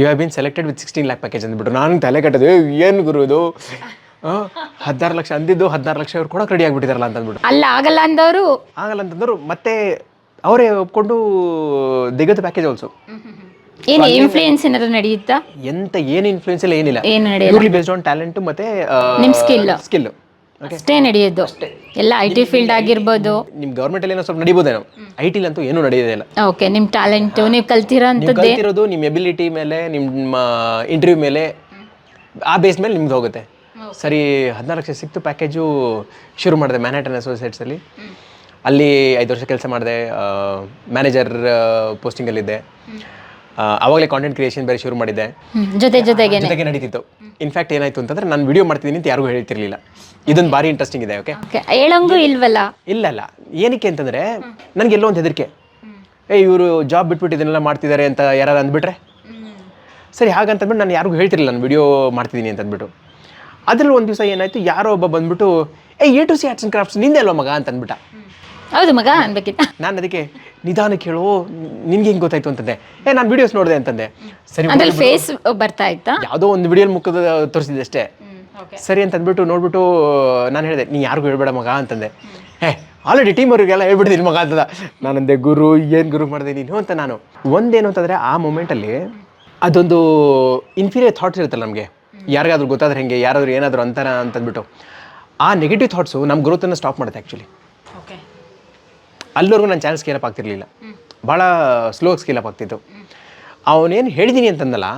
You have been selected with sixteen lakh package ಅಂದ್ಬಿಟ್ಟು. ನಾನು ತಲೆ ಕಟ್ಟದೆ ಏನು ಗುರು ಇದು? ಹದಿನಾರು ಲಕ್ಷ ಅಂದಿದ್ದು ಹದಿನಾರು ಲಕ್ಷ ಅವ್ರು ಕೂಡ ರೆಡಿ ಆಗಿಬಿಟ್ಟಿದಾರಲ್ಲ ಅಂತ ಅಂದ್ಬಿಟ್ಟು ಅಲ್ಲ ಆಗಲ್ಲ ಅಂದವರು. ಆಗಲ್ಲ ಅಂತಂದ್ರು ಮತ್ತೆ ಅವರೇ ಒಪ್ಕೊಂಡು ದಿಗದ ಪ್ಯಾಕೇಜ್ ಆಲ್ಸೋ ಏನು ಇನ್ಫ್ಲೂಯೆನ್ಸ್ ಏನಾದ್ರು ನಡೆಯುತ್ತಾ? ಎಂತ ಏನು ಇನ್ಫ್ಲೂಯೆನ್ಸ್ ಇಲ್ಲ ಏನಿಲ್ಲ. ಏನು ನಡೆಯಲ್ಲ. ಬೇಸ್ಡ್ ಆನ್ ಟ್ಯಾಲೆಂಟ್ ಮತ್ತೆ ನಿಮ್ ಸ್ಕಿಲ್ ಸ್ಕಿಲ್ ಅಷ್ಟೇ ನಡೆಯೋದು. ಎಲ್ಲ ಐ ಟಿ ಫೀಲ್ಡ್ ಆಗಿರ್ಬೋದು. ನಿಮ್ ಗೌರ್ಮೆಂಟ್ ಅಲ್ಲಿ ಏನೋ ಸ್ವಲ್ಪ ನಡೀಬೋದೇನೋ. ಐ ಟಿ ಅಂತೂ ಏನೂ ನಡೆಯೋದಿಲ್ಲ ಓಕೆ ನಿಮ್ಮ ಟ್ಯಾಲೆಂಟ್ ನೀವು ಕಲ್ತಿರೋಂಥದ್ದೇ. ಕಲ್ತಿರೋದು ನಿಮ್ಮ ಎಬಿಲಿಟಿ ಮೇಲೆ ನಿಮ್ಮ ಇಂಟರ್ವ್ಯೂ ಮೇಲೆ ಆ ಬೇಸ್ ಮೇಲೆ ನಿಮ್ದು ಹೋಗುತ್ತೆ. ಸರಿ ಹದಿನಾರು ಲಕ್ಷ ಸಿಕ್ತು ಪ್ಯಾಕೇಜು ಶುರು ಮಾಡಿದೆ ಮ್ಯಾನ್ಹ್ಯಾಟನ್ ಅಸೋಸಿಯೇಟ್ಸ್ ಅಲ್ಲಿ. ಅಲ್ಲಿ ಐದು ವರ್ಷ ಕೆಲಸ ಮಾಡಿದೆ ಮ್ಯಾನೇಜರ್ ಪೋಸ್ಟಿಂಗಲ್ಲಿದ್ದೆ ಆವಾಗಲೇ ಕಾಂಟೆಂಟ್ ಕ್ರಿಯೇಷನ್ ಬೇರೆ ಶುರು ಮಾಡಿದ್ದೆ. ಜೊತೆ ಜೊತೆಗೆ ಜೊತೆಗೆ ನಡೀತಿತ್ತು. ಇನ್ಫ್ಯಾಕ್ಟ್ ಏನಾಯ್ತು ಅಂತಂದ್ರೆ ನಾನು ವಿಡಿಯೋ ಮಾಡ್ತಿದ್ದೀನಿ ಅಂತ ಯಾರಿಗೂ ಹೇಳ್ತಿರ್ಲಿಲ್ಲ. ಇದೊಂದು ಭಾರಿ ಇಂಟ್ರೆಸ್ಟಿಂಗ್ ಇದೆ ಓಕೆ ಹೇಳಂಗೂ ಇಲ್ವಲ್ಲ? ಇಲ್ಲ ಇಲ್ಲ. ಏನಕ್ಕೆ ಅಂತಂದ್ರೆ ನನಗೆ ಎಲ್ಲೋ ಒಂದು ಹೆದರಿಕೆ. ಏ ಇವರು ಜಾಬ್ ಬಿಟ್ಬಿಟ್ಟು ಇದನ್ನೆಲ್ಲ ಮಾಡ್ತಿದ್ದಾರೆ ಅಂತ ಯಾರು ಅಂದ್ಬಿಟ್ರೆ? ಸರಿ ಹಾಗಂತಂದ್ಬಿಟ್ಟು ನಾನು ಯಾರಿಗೂ ಹೇಳ್ತಿರಲಿಲ್ಲ ನಾನು ವಿಡಿಯೋ ಮಾಡ್ತಿದ್ದೀನಿ ಅಂತ ಅಂದ್ಬಿಟ್ಟು ಅದ್ರಲ್ಲಿ ಒಂದು ದಿವಸ ಏನಾಯ್ತು ಯಾರೋ ಒಬ್ಬ ಬಂದ್ಬಿಟ್ಟು ಏ A to C arts and crafts ನಿಂದೆ ಅಲ್ವಾ ಮಗ? ಅಂತ ಅಂದ್ಬಿಟ್ಟ. ಹೌದು ಮಗ ಅನ್ಬೇಕಿತ್ತ. ನಾನು ಅದಕ್ಕೆ ನಿಧಾನಕ್ಕೆ ಹೇಳು ನಿನ್ಗೆ ಹೆಂಗೆ ಗೊತ್ತಾಯ್ತು ಅಂತಂದೆ. ಏ ನಾನು ವಿಡಿಯೋಸ್ ನೋಡಿದೆ ಅಂತಂದೆ. ಸರಿ ಅದ್ರಲ್ಲಿ ಫೇಸ್ ಬರ್ತಾ ಇತ್ತಾ? ಯಾವುದೋ ಒಂದು ವಿಡಿಯೋ ಮುಖದ ತೋರಿಸಿದೆ ಅಷ್ಟೇ. ಸರಿ ಅಂತ ಅಂದ್ಬಿಟ್ಟು ನೋಡ್ಬಿಟ್ಟು ನಾನು ಹೇಳಿದೆ ನೀ ಯಾರಿಗೂ ಹೇಳ್ಬೇಡ ಮಗ ಅಂತಂದೆ. ಏ ಆಲ್ರೆಡಿ ಟೀಮ್ ಅವ್ರಿಗೆಲ್ಲ ಹೇಳ್ಬಿಡ್ತೀನಿ ಮಗ ಅಂತದ ನಾನಂದೆ ಗುರು ಏನು ಗುರು ಮಾಡಿದೆ ನೀನು? ಅಂತ ನಾನು. ಒಂದೇನು ಅಂತಂದರೆ ಆ ಮೂಮೆಂಟಲ್ಲಿ ಅದೊಂದು ಇನ್ಫೀರಿಯರ್ ಥಾಟ್ಸ್ ಇರುತ್ತಲ್ಲ ನಮಗೆ. ಯಾರಿಗಾದ್ರೂ ಗೊತ್ತಾದ್ರೆ ಹೆಂಗೆ ಯಾರಾದರೂ ಏನಾದರೂ ಅಂತಾರ ಅಂತಂದ್ಬಿಟ್ಟು. ಆ ನೆಗೆಟಿವ್ ಥಾಟ್ಸು ನಮ್ಮ ಗ್ರೋತನ್ನು ಸ್ಟಾಪ್ ಮಾಡುತ್ತೆ ಆ್ಯಕ್ಚುಲಿ ಅಲ್ಲಿವರೆಗೂ ನಾನು ಚಾನ್ಸ್ ಸ್ಕೇಲಪ್ ಆಗ್ತಿರ್ಲಿಲ್ಲ. ಭಾಳ ಸ್ಲೋ ಸ್ಕೇಲಪ್ ಆಗ್ತಿತ್ತು. ಅವನೇನು ಹೇಳಿದ್ದೀನಿ ಅಂತಂದಲ್ಲ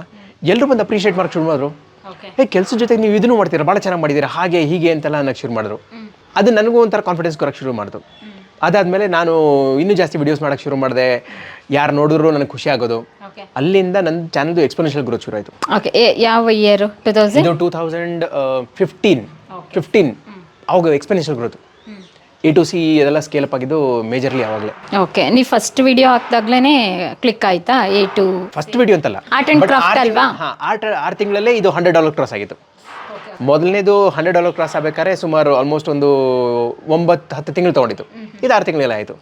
ಎಲ್ಲರೂ ಬಂದು ಅಪ್ರಿಷಿಯೇಟ್ ಮಾಡಕ್ಕೆ ಶುರು ಮಾಡಿದ್ರು. ಏ ಕೆಲಸದ ಜೊತೆಗೆ ನೀವು ಇದನ್ನು ಮಾಡ್ತೀರಾ? ಭಾಳ ಚೆನ್ನಾಗಿ ಮಾಡಿದ್ದೀರಾ ಹಾಗೆ ಹೀಗೆ ಅಂತೆಲ್ಲ ಅನ್ನಕ್ಕೆ ಶುರು ಮಾಡಿದ್ರು. ಅದು ನನಗೂ ಒಂಥರ ಕಾನ್ಫಿಡೆನ್ಸ್ ಕೊಡೋಕ್ಕೆ ಶುರು ಮಾಡಿತು. ಅದಾದಮೇಲೆ ನಾನು ಇನ್ನೂ ಜಾಸ್ತಿ ವಿಡಿಯೋಸ್ ಮಾಡೋಕ್ಕೆ ಶುರು ಮಾಡಿದೆ. ಯಾರು ನೋಡಿದ್ರು ನನಗೆ ಖುಷಿ ಆಗೋದು. ಅಲ್ಲಿಂದ ನನ್ನ ಚಾನಲ್ದು ಎಕ್ಸ್ಪೋನೆನ್ಷಿಯಲ್ ಗ್ರೋತ್ ಶುರು ಆಯಿತು. ಓಕೆ ಯಾವ ಇಯರು ಟೂ ತೌಸಂಡ್ ಇದು ಟೂ ತೌಸಂಡ್ ಫಿಫ್ಟೀನ್ ಫಿಫ್ಟೀನ್ ಅವಾಗ exponential growth A to C scale up ಆಗಿದ್ದು ಮೇಜರ್ಲಿ ಆವಾಗಲೇ ಓಕೆ ನೀವು ಫಸ್ಟ್ ವಿಡಿಯೋ ಹಾಕ್ದಾಗ್ಲೇ ಕ್ಲಿಕ್ ಆಯ್ತಾ? ಎ ಟು ಫಸ್ಟ್ ವಿಡಿಯೋ ಅಂತಲ್ಲ. ಆರ್ಟ್ ಅಂಡ್ ಕ್ರಾಫ್ಟ್ ಅಲ್ವಾ? ಹಾಂ ಆರ್ಟ್ ಆರು ತಿಂಗಳಲ್ಲೇ ಇದು ಹಂಡ್ರೆಡ್ ಡಾಲರ್ ಕ್ರಾಸ್ ಆಗಿತ್ತು. ಮೊದಲನೇದು ಹಂಡ್ರೆಡ್ ಡಾಲರ್ ಕ್ರಾಸ್ ಆಗಬೇಕಾದ್ರೆ ಸುಮಾರು ಆಲ್ಮೋಸ್ಟ್ ಒಂದು ಒಂಬತ್ತು ಹತ್ತು ತಿಂಗಳು ತೊಗೊಂಡಿತ್ತು. ಇದು ಆರು ತಿಂಗಳೆಲ್ಲ ಆಯಿತು.